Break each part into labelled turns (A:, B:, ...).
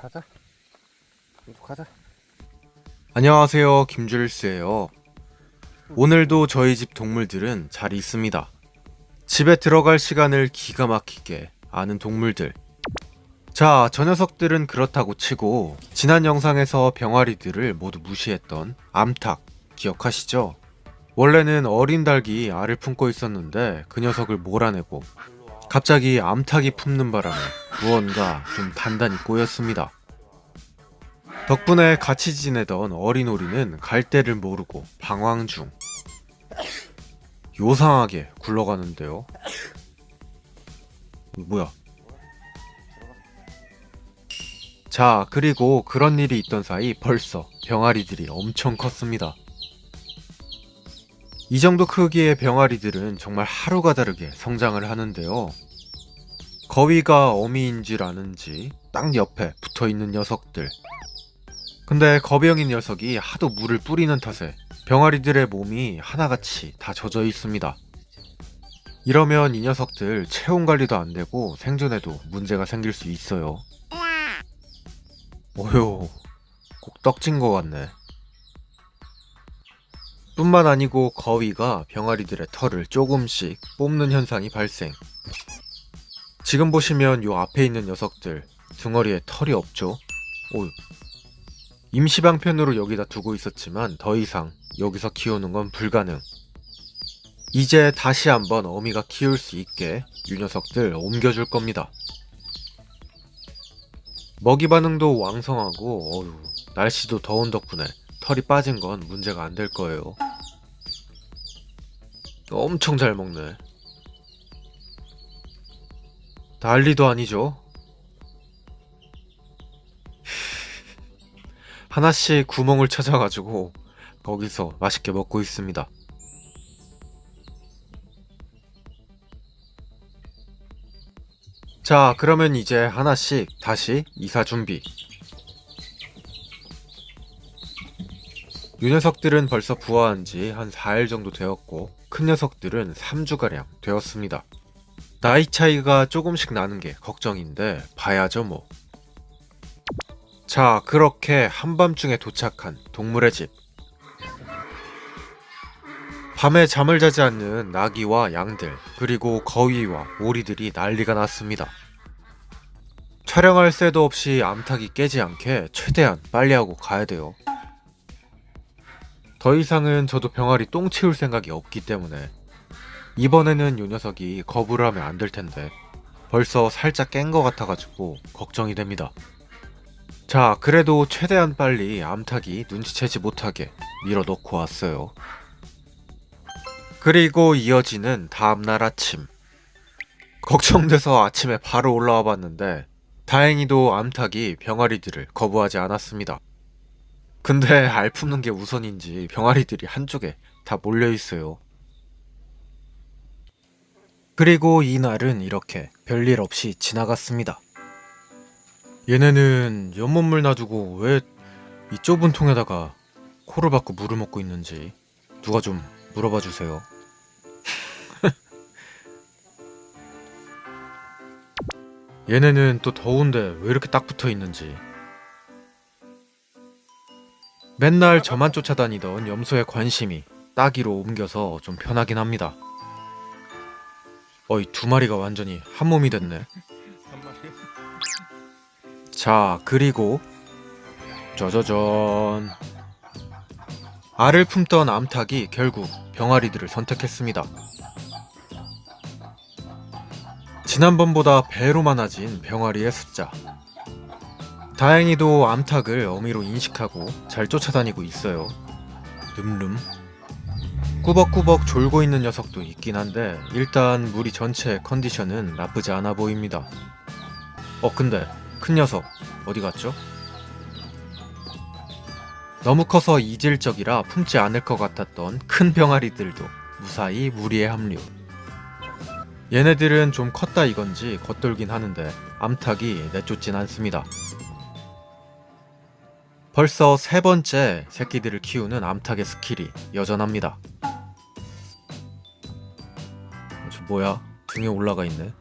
A: 가자. 가자.
B: 안녕하세요. 김줄스예요. 오늘도 저희 집 동물들은 잘 있습니다. 집에 들어갈 시간을 기가 막히게 아는 동물들. 자, 저 녀석들은 그렇다고 치고 지난 영상에서 병아리들을 모두 무시했던 암탉 기억하시죠? 원래는 어린 닭이 알을 품고 있었는데 그 녀석을 몰아내고 갑자기 암탉이 품는 바람에 무언가 좀 단단히 꼬였습니다. 덕분에 같이 지내던 어린 오리는 갈 데를 모르고 방황 중. 요상하게 굴러가는데요. 뭐야? 자, 그리고 그런 일이 있던 사이 벌써 병아리들이 엄청 컸습니다. 이 정도 크기의 병아리들은 정말 하루가 다르게 성장을 하는데요. 거위가 어미인 줄 아는지 딱 옆에 붙어 있는 녀석들. 근데 거병인 녀석이 하도 물을 뿌리는 탓에 병아리들의 몸이 하나같이 다 젖어 있습니다. 이러면 이 녀석들 체온 관리도 안 되고 생존에도 문제가 생길 수 있어요. 어휴, 꼭 떡진 것 같네. 뿐만 아니고 거위가 병아리들의 털을 조금씩 뽑는 현상이 발생. 지금 보시면 요 앞에 있는 녀석들 등어리에 털이 없죠? 오, 임시방편으로 여기다 두고 있었지만 더 이상 여기서 키우는 건 불가능. 이제 다시 한번 어미가 키울 수 있게 이 녀석들 옮겨줄 겁니다. 먹이 반응도 왕성하고 어휴, 날씨도 더운 덕분에 털이 빠진 건 문제가 안 될 거예요. 엄청 잘 먹네. 난리도 아니죠. 하나씩 구멍을 찾아가지고 거기서 맛있게 먹고 있습니다. 자, 그러면 이제 하나씩 다시 이사 준비. 이 녀석들은 벌써 부화한 지 한 4일 정도 되었고, 큰 녀석들은 3주가량 되었습니다. 나이 차이가 조금씩 나는 게 걱정인데, 봐야죠 뭐. 자, 그렇게 한밤중에 도착한 동물의 집. 밤에 잠을 자지 않는 나귀와 양들, 그리고 거위와 오리들이 난리가 났습니다. 촬영할 새도 없이 암탉이 깨지 않게 최대한 빨리 하고 가야 돼요. 더 이상은 저도 병아리 똥 치울 생각이 없기 때문에 이번에는 요 녀석이 거부를 하면 안 될 텐데 벌써 살짝 깬 것 같아가지고 걱정이 됩니다. 자, 그래도 최대한 빨리 암탉이 눈치채지 못하게 밀어넣고 왔어요. 그리고 이어지는 다음날 아침. 걱정돼서 아침에 바로 올라와 봤는데, 다행히도 암탉이 병아리들을 거부하지 않았습니다. 근데 알 품는 게 우선인지 병아리들이 한쪽에 다 몰려 있어요. 그리고 이날은 이렇게 별일 없이 지나갔습니다. 얘네는 연못물 놔두고 왜 이 좁은 통에다가 코를 박고 물을 먹고 있는지 누가 좀 물어봐 주세요. 얘네는 또 더운데 왜 이렇게 딱 붙어 있는지. 맨날 저만 쫓아다니던 염소의 관심이 따기로 옮겨서 좀 편하긴 합니다. 어이 두 마리가 완전히 한 몸이 됐네. 자, 그리고 짜자잔. 알을 품던 암탉이 결국 병아리들을 선택했습니다. 지난번보다 배로 많아진 병아리의 숫자. 다행히도 암탉을 어미로 인식하고 잘 쫓아다니고 있어요. 늠름. 꾸벅꾸벅 졸고 있는 녀석도 있긴 한데 일단 무리 전체 컨디션은 나쁘지 않아 보입니다. 어 근데 큰 녀석 어디 갔죠? 너무 커서 이질적이라 품지 않을 것 같았던 큰 병아리들도 무사히 무리에 합류. 얘네들은 좀 컸다 이건지 겉돌긴 하는데 암탉이 내쫓진 않습니다. 벌써 세 번째 새끼들을 키우는 암탉의 스킬이 여전합니다. 저 뭐야? 등에 올라가 있네.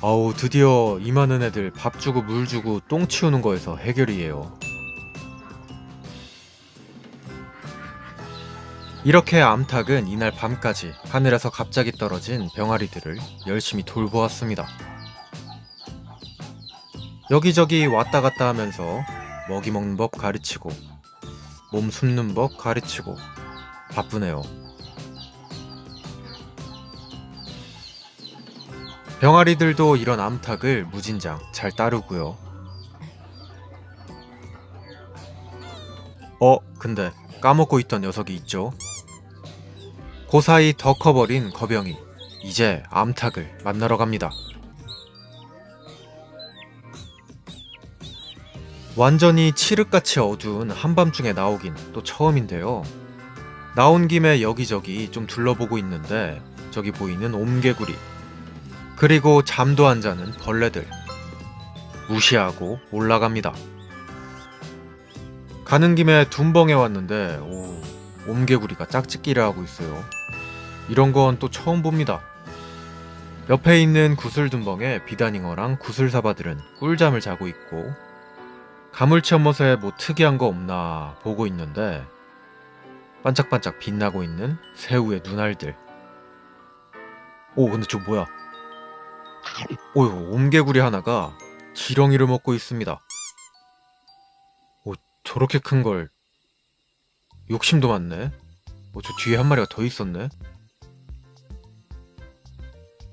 B: 아우 드디어 이 많은 애들 밥 주고 물 주고 똥 치우는 거에서 해결이에요. 이렇게 암탉은 이날 밤까지 하늘에서 갑자기 떨어진 병아리들을 열심히 돌보았습니다. 여기저기 왔다 갔다 하면서 먹이 먹는 법 가르치고 몸 숨는 법 가르치고 바쁘네요. 병아리들도 이런 암탉을 무진장 잘 따르고요. 어, 근데 까먹고 있던 녀석이 있죠. 그 사이 더 커버린 거병이 이제 암탉을 만나러 갑니다. 완전히 칠흑같이 어두운 한밤중에 나오긴 또 처음인데요. 나온 김에 여기저기 좀 둘러보고 있는데 저기 보이는 옴개구리 그리고 잠도 안 자는 벌레들 무시하고 올라갑니다. 가는 김에 둔벙에 왔는데 오, 옴개구리가 짝짓기를 하고 있어요. 이런 건 또 처음 봅니다. 옆에 있는 구슬둔벙에 비단잉어랑 구슬사바들은 꿀잠을 자고 있고 가물치 연못에 뭐 특이한 거 없나 보고 있는데 반짝반짝 빛나고 있는 새우의 눈알들. 오 근데 저 뭐야? 오유 옴개구리 하나가 지렁이를 먹고 있습니다. 오 저렇게 큰 걸 욕심도 많네. 어, 저 뒤에 한 마리가 더 있었네.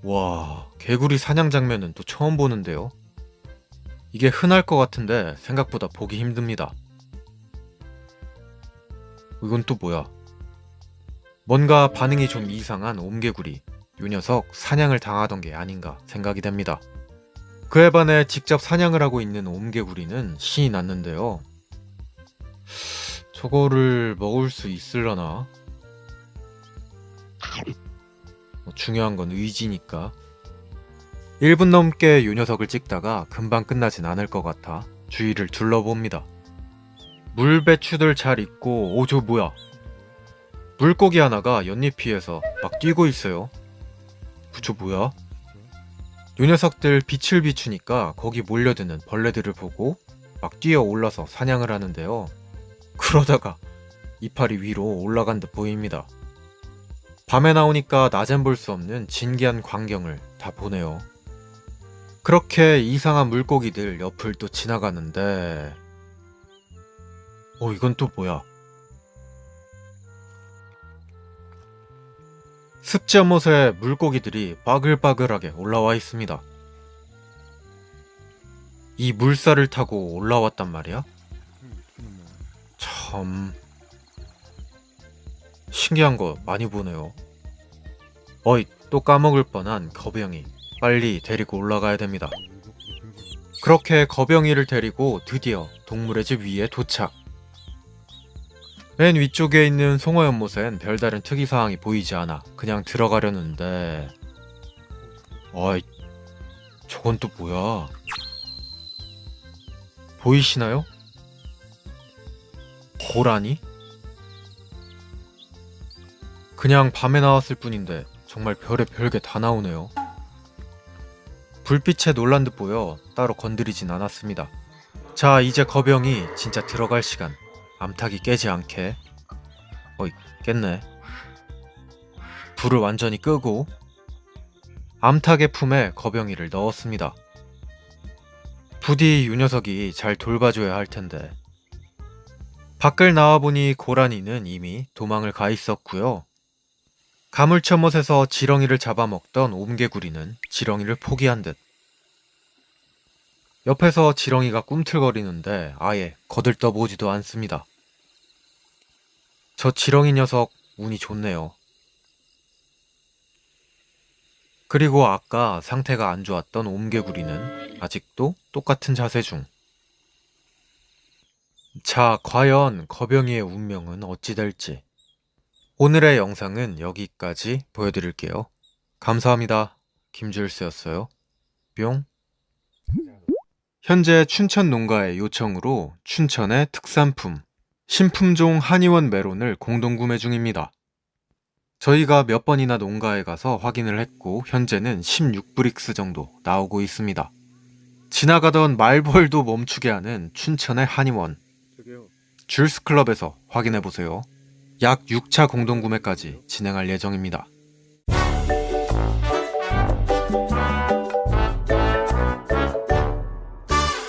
B: 와, 개구리 사냥 장면은 또 처음 보는데요. 이게 흔할 것 같은데 생각보다 보기 힘듭니다. 이건 또 뭐야? 뭔가 반응이 좀 이상한 옴개구리. 요 녀석 사냥을 당하던 게 아닌가 생각이 됩니다. 그에 반해 직접 사냥을 하고 있는 옴개구리는 신이 났는데요. 저거를 먹을 수 있을려나? 뭐 중요한 건 의지니까. 1분 넘게 요 녀석을 찍다가 금방 끝나진 않을 것 같아 주위를 둘러봅니다. 물배추들 잘 있고, 오, 저 뭐야? 물고기 하나가 연잎 위에서 막 뛰고 있어요. 그저 뭐야? 요 녀석들 빛을 비추니까 거기 몰려드는 벌레들을 보고 막 뛰어 올라서 사냥을 하는데요. 그러다가 이파리 위로 올라간 듯 보입니다. 밤에 나오니까 낮엔 볼 수 없는 진기한 광경을 다 보네요. 그렇게 이상한 물고기들 옆을 또 지나가는데, 어, 이건 또 뭐야? 습지 연못에 물고기들이 바글바글하게 올라와 있습니다. 이 물살을 타고 올라왔단 말이야? 참 신기한 거 많이 보네요. 어이 또 까먹을 뻔한 거병이 빨리 데리고 올라가야 됩니다. 그렇게 거병이를 데리고 드디어 동물의 집 위에 도착. 맨 위쪽에 있는 송어 연못엔 별다른 특이사항이 보이지 않아 그냥 들어가려는데 어이 저건 또 뭐야 보이시나요? 고라니? 그냥 밤에 나왔을 뿐인데 정말 별의 별게 다 나오네요. 불빛에 놀란 듯 보여 따로 건드리진 않았습니다. 자, 이제 거병이 진짜 들어갈 시간. 암탉이 깨지 않게. 어이, 깼네. 불을 완전히 끄고 암탉의 품에 거병이를 넣었습니다. 부디 유 녀석이 잘 돌봐줘야 할 텐데. 밖을 나와보니 고라니는 이미 도망을 가 있었고요. 가물쳐못에서 지렁이를 잡아먹던 옴개구리는 지렁이를 포기한 듯. 옆에서 지렁이가 꿈틀거리는데 아예 거들떠보지도 않습니다. 저 지렁이 녀석 운이 좋네요. 그리고 아까 상태가 안 좋았던 옴개구리는 아직도 똑같은 자세 중. 자, 과연 거병이의 운명은 어찌 될지. 오늘의 영상은 여기까지 보여드릴게요. 감사합니다. 김주일스였어요. 뿅. 현재 춘천 농가의 요청으로 춘천의 특산품 신품종 한의원 메론을 공동 구매 중입니다. 저희가 몇 번이나 농가에 가서 확인을 했고 현재는 16브릭스 정도 나오고 있습니다. 지나가던 말벌도 멈추게 하는 춘천의 한의원 줄스클럽에서 확인해 보세요. 약 6차 공동구매까지 진행할 예정입니다.